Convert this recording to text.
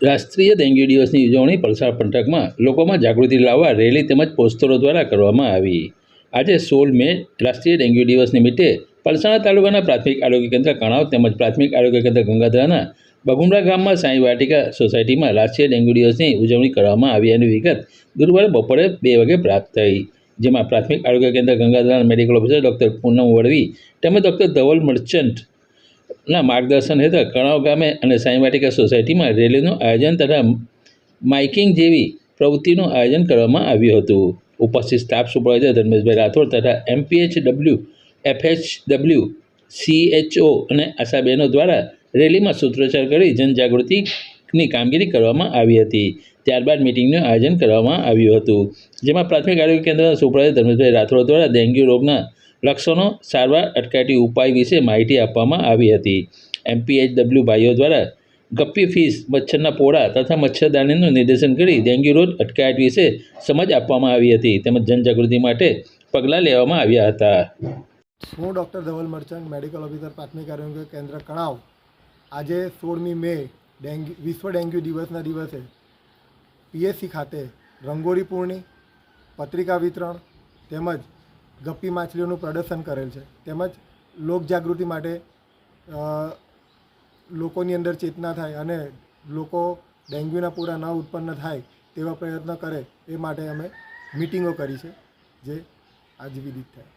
રાષ્ટ્રીય ડેન્ગ્યુ દિવસની ઉજવણી પલસાડ પંથકમાં લોકોમાં જાગૃતિ લાવવા રેલી તેમજ પોસ્ટરો દ્વારા કરવામાં આવી. આજે સોળ મે રાષ્ટ્રીય ડેન્ગ્યુ દિવસ નિમિત્તે પલસાણા તાલુકાના પ્રાથમિક આરોગ્ય કેન્દ્ર કણાવ તેમજ પ્રાથમિક આરોગ્ય કેન્દ્ર ગંગાધરાના બગુમરા ગામમાં સાંઈ વાટિકા સોસાયટીમાં રાષ્ટ્રીય ડેન્ગ્યુ દિવસની ઉજવણી કરવામાં આવી એની વિગત ગુરુવારે બપોરે બે વાગે પ્રાપ્ત થઈ. જેમાં પ્રાથમિક આરોગ્ય કેન્દ્ર ગંગાધરાના medical officer doctor Poonam Vadvi તેમજ ડૉક્ટર ધવલ મર્ચન્ટ ના, માર્ગદર્શન હેઠળ કણાવ ગામે અને સાંઈ વાટિકા સોસાયટીમાં રેલીનું આયોજન તથા માઇકિંગ જેવી પ્રવૃત્તિનું આયોજન કરવામાં આવ્યું હતું. ઉપસ્થિત સ્ટાફ સુપરવાઇઝર ધર્મેશભાઈ રાઠોડ તથા MPH W FH W CHO અને આશાબહેનો દ્વારા રેલીમાં સૂત્રોચ્ચાર કરી જનજાગૃતિની કામગીરી કરવામાં આવી હતી. ત્યારબાદ મિટિંગનું આયોજન કરવામાં આવ્યું હતું. જેમાં પ્રાથમિક આરોગ્ય કેન્દ્રના સુપરવાઇઝર ધર્મેશભાઈ રાઠોડ દ્વારા ડેન્ગ્યુ રોગના લક્ષણો સારવાર અટકાયતી ઉપાય વિશે માહિતી આપવામાં આવી હતી. એમપીએચડબલ્યુ ભાઈઓ દ્વારા ગપ્પી ફીસ, મચ્છરના પોળા તથા મચ્છરદાનીનું નિર્દેશન કરી ડેન્ગ્યુ રોગ અટકાયત વિશે સમજ આપવામાં આવી હતી. તેમજ જનજાગૃતિ માટે પગલાં લેવામાં આવ્યા હતા. હું doctor Dhaval merchant, medical officer, પ્રાથમિક આરોગ્ય કેન્દ્ર કણાવ. આજે સોળમી મે, ડેન્ગ્યુ, વિશ્વ ડેન્ગ્યુ દિવસના દિવસે પીએસસી ખાતે રંગોળી પૂર્ણિ, પત્રિકા વિતરણ તેમજ ગપ્પી માછલીઓનું પ્રદર્શન કરેલ છે. તેમજ લોકજાગૃતિ માટે લોકોની અંદર ચેતના થાય અને લોકો ડેન્ગ્યુના પૂરા ન ઉત્પન્ન થાય તેવા પ્રયત્ન કરે એ માટે અમે મિટિંગો કરી છે, જે આજે વિદિત થાય.